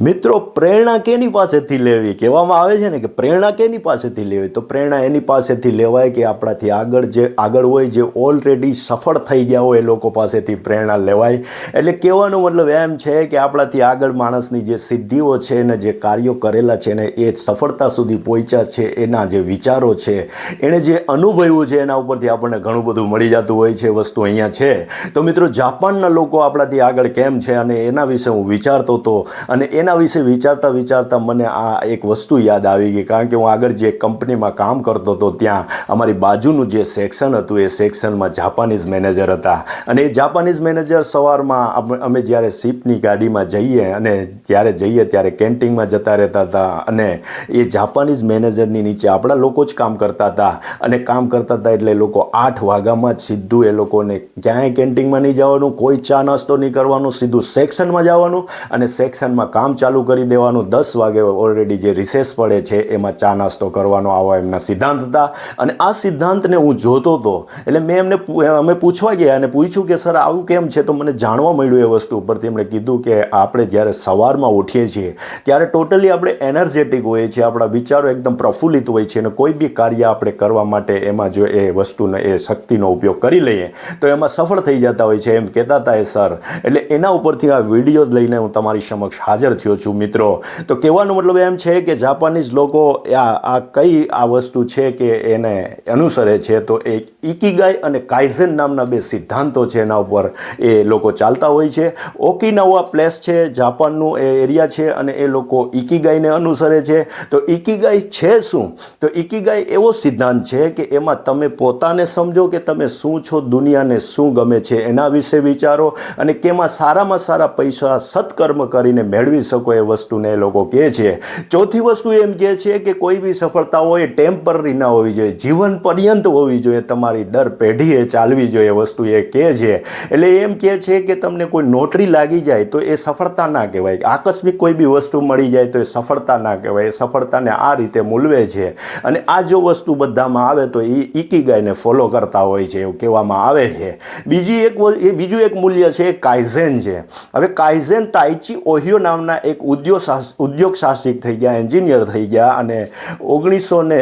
મિત્રો પ્રેરણા કેની પાસેથી લેવી? કહેવામાં આવે છે ને કે પ્રેરણા કેની પાસેથી લેવી? તો પ્રેરણા એની પાસેથી લેવાય કે આપણાથી આગળ જે, આગળ હોય, જે ઓલરેડી સફળ થઈ ગયા હોય એ લોકો પાસેથી પ્રેરણા લેવાય. એટલે કહેવાનો મતલબ એમ છે કે આપણાથી આગળ માણસની જે સિદ્ધિઓ છે ને જે કાર્યો કરેલા છે ને એ સફળતા સુધી પહોંચ્યા છે એના જે વિચારો છે એણે જે અનુભવ્યું છે એના ઉપરથી આપણને ઘણું બધું મળી જતું હોય છે વસ્તુ અહીંયા છે. તો મિત્રો જાપાનના લોકો આપણાથી આગળ કેમ છે અને એના વિશે હું વિચારતો હતો અને એના વિશે વિચારતા વિચારતા મને આ એક વસ્તુ યાદ આવી ગઈ. કારણ કે હું આગળ જે કંપનીમાં કામ કરતો હતો, ત્યાં અમારી બાજુનું જે સેક્શન હતું, એ સેક્શનમાં જાપાનીઝ મેનેજર હતા. અને એ જાપાનીઝ મેનેજર સવારમાં અમે- જ્યારે શિપની ગાડીમાં જઈએ અને જ્યારે જઈએ ત્યારે કેન્ટીનમાં જતા રહેતા હતા અને એ જાપાનીઝ મેનેજરની નીચે આપણા લોકો જ કામ કરતા હતા. અને કામ કરતા હતા એટલે લોકો આઠ વાગ્યામાં જ સીધું એ લોકોને ક્યાંય કેન્ટીનમાં નહીં જવાનું, કોઈ ચા નાસ્તો નહીં કરવાનું, સીધું સેક્શનમાં જવાનું અને સેક્શનમાં કામ ચાલુ કરી દેવાનું. દસ વાગે ઓલરેડી જે રિસેસ પડે છે, એમાં ચા નાસ્તો કરવાનો આવા એમના સિદ્ધાંત હતા. અને આ સિદ્ધાંતને હું જોતો હતો, એટલે મેં એમને અમે પૂછવા ગયા અને પૂછ્યું કે, સર, આવું કેમ છે? તો મને જાણવા મળ્યું એ વસ્તુ ઉપરથી એમણે કીધું કે, આપણે જ્યારે સવારમાં ઉઠીએ છીએ, ત્યારે ટોટલી આપણે એનર્જેટિક હોઈએ છીએ, આપણા વિચારો એકદમ પ્રફુલ્લિત હોય છે અને કોઈ બી કાર્ય આપણે કરવા માટે એમાં જો એ વસ્તુને, એ શક્તિનો ઉપયોગ કરી લઈએ, તો એમાં સફળ થઈ જતા હોય છે. એમ કહેતા હતા એ સર. એટલે એના ઉપરથી આ વીડિયો લઈને હું તમારી સમક્ષ હાજર થયો છું, મિત્રો. તો કહેવાનો મતલબ એમ છે કે જાપાનીઝ લોકો આ આ કઈ, આ વસ્તુ છે કે એને અનુસરે છે, તો એ ઇકીગાય અને કાઇઝન નામના બે સિદ્ધાંતો છે એના ઉપર એ લોકો ચાલતા હોય છે. ઓકિનાવા પ્લેસ છે, જાપાનનું એ એરિયા છે અને એ લોકો ઇકીગાયને અનુસરે છે. તો ઇકીગાય છે શું? તો ઇકીગાય એવો સિદ્ધાંત છે કે એમાં તમે પોતાને સમજો કે તમે શું છો, દુનિયાને શું ગમે છે, એના વિશે વિચારો અને કેમાં સારામાં સારા પૈસા સત્કર્મ કરીને મેળવી શકો એ વસ્તુને એ લોકો કહે છે. ચોથી વસ્તુ એમ કહે છે કે કોઈ બી સફળતા હોય ટેમ્પરરી ના હોવી જોઈએ, જીવન પર્યંત હોવી જોઈએ, તમારી દર પેઢીએ ચાલવી જોઈએ એ વસ્તુ એ કહે છે. એટલે એમ કહે છે કે તમને કોઈ નોટરી લાગી જાય તો એ સફળતા ના કહેવાય. આકસ્મિક કોઈ બી વસ્તુ મળી જાય તો એ સફળતા ના કહેવાય. એ સફળતાને આ રીતે મૂલવે છે. અને આ જો વસ્તુ બધામાં આવે તો એ ઇકીગાઈને ફોલો કરતા હોય છે એવું કહેવામાં આવે છે. બીજી એક બીજું એક મૂલ્ય છે કાઇઝેન છે. હવે કાઇઝેન તાઇચી ઓહિયો નામના એક ઉદ્યોગ ઉદ્યોગ સાહસિક થઈ ગયા, એન્જિનિયર થઈ ગયા અને ઓગણીસો ને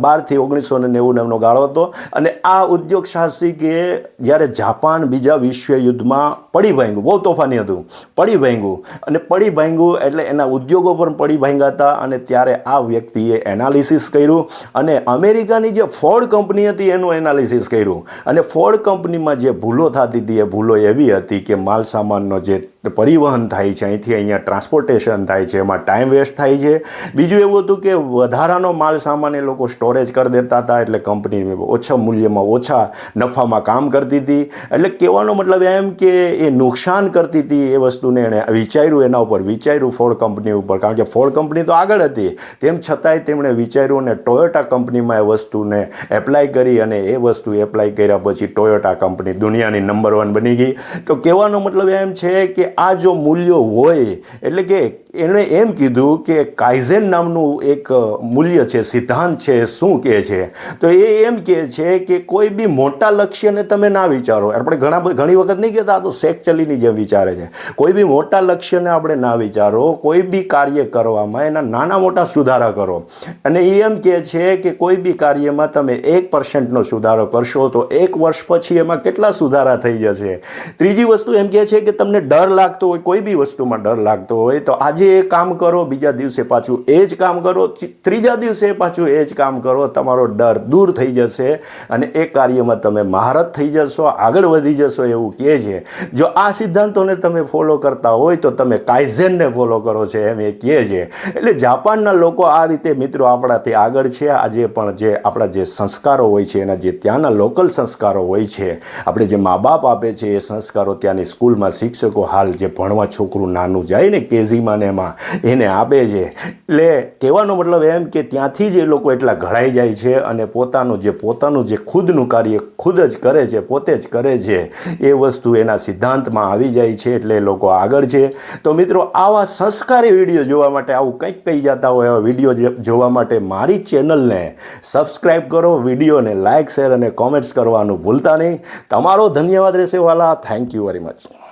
બારથી ઓગણીસો ને નેવું એમનો ગાળો હતો. અને આ ઉદ્યોગ સાહસિકે જ્યારે જાપાન બીજા વિશ્વયુદ્ધમાં પડી ભાંગ્યું, બહુ તોફાની હતું, પડી ભાંગ્યું. અને પડી ભાંગ્યું એટલે એના ઉદ્યોગો પણ પડી ભાંગ્યા હતા અને ત્યારે આ વ્યક્તિએ એનાલિસિસ કર્યું અને અમેરિકાની જે ફોર્ડ કંપની હતી એનું એનાલિસિસ કર્યું. અને ફોર્ડ કંપનીમાં જે ભૂલો થતી હતી એ ભૂલો એવી હતી કે માલ સામાનનો જે પરિવહન થાય છે, અહીંથી અહીંયા ટ્રાન્સપોર્ટેશન થાય છે, એમાં ટાઈમ વેસ્ટ થાય છે. બીજું એવું હતું કે વધારાનો માલ સામાન એ લોકો સ્ટોરેજ કરી દેતા હતા, એટલે કંપની ઓછા મૂલ્યમાં ઓછા નફામાં કામ કરતી હતી. એટલે કહેવાનો મતલબ એમ કે એ નુકસાન કરતી હતી એ વસ્તુને એણે વિચાર્યું, એના ઉપર વિચાર્યું ફોર્ડ કંપની ઉપર. કારણ કે ફોર્ડ કંપની તો આગળ હતી. તેમ છતાંય તેમણે વિચાર્યું અને ટોયોટા કંપનીમાં એ વસ્તુને એપ્લાય કરી અને એ વસ્તુ એપ્લાય કર્યા પછી ટોયોટા કંપની દુનિયાની નંબર વન બની ગઈ. તો કહેવાનો મતલબ એમ છે કે આ જો મૂલ્યો હોય, એટલે કે એણે એમ કીધું કે કાઇઝેન નામનું એક મૂલ્ય છે, સિદ્ધાંત છે, શું કહે છે? તો એ એમ કહે છે કે કોઈ બી મોટા લક્ષ્યને તમે ના વિચારો. આપણે ઘણા ઘણી વખત નહીં કહેતા, આ તો શેક ચલીની જેમ વિચારે છે. કોઈ બી મોટા લક્ષ્યને આપણે ના વિચારો, કોઈ બી કાર્ય કરવામાં એના નાના મોટા સુધારા કરો. અને એ એમ કહે છે કે કોઈ બી કાર્યમાં તમે એક પર્સન્ટનો સુધારો કરશો, તો એક વર્ષ પછી એમાં કેટલા સુધારા થઈ જશે? ત્રીજી વસ્તુ એમ કહે છે કે તમને ડર લાગતો હોય, કોઈ બી વસ્તુમાં ડર લાગતો હોય, તો આજે એ કામ કરો, બીજા દિવસે પાછું એ જ કામ કરો ત્રીજા દિવસે પાછું એ જ કામ કરો, તમારો ડર દૂર થઈ જશે અને એ કાર્યમાં તમે મહારત થઈ જશો, આગળ વધી જશો એવું કહે છે. જો આ સિદ્ધાંતોને તમે ફોલો કરતા હોય, તો તમે કાઇઝેનને ફોલો કરો છો એમ એ કહે છે. એટલે જાપાનના લોકો આ રીતે, મિત્રો, આપણાથી આગળ છે. આજે પણ જે આપણા જે સંસ્કારો હોય છે, એના જે ત્યાંના લોકલ સંસ્કારો હોય છે, આપણે જે મા બાપ આપે છે, એ સંસ્કારો ત્યાંની સ્કૂલમાં શિક્ષકો હાલ જે ભણવા છોકરું નાનું જાય ને કેજીમાં ને એમાં, એને આપે છે. એટલે કહેવાનો મતલબ એમ કે ત્યાંથી જ એ લોકો એટલા ઘડાઈ જાય છે અને પોતાનું જે પોતાનું જે ખુદનું કાર્ય ખુદ જ કરે છે, પોતે જ કરે છે, એ વસ્તુ એના સિદ્ધાંતમાં આવી જાય છે એટલે એ લોકો આગળ છે. તો મિત્રો, આવા સંસ્કારી વીડિયો જોવા માટે આવું કંઈક કહી જતા હોય એવા વીડિયો જોવા માટે મારી ચેનલને સબસ્ક્રાઈબ કરો, વિડીયોને લાઇક, શેર અને કોમેન્ટ્સ કરવાનું ભૂલતા નહીં. તમારો ધન્યવાદ રહેશે વાલા. Thank you very much.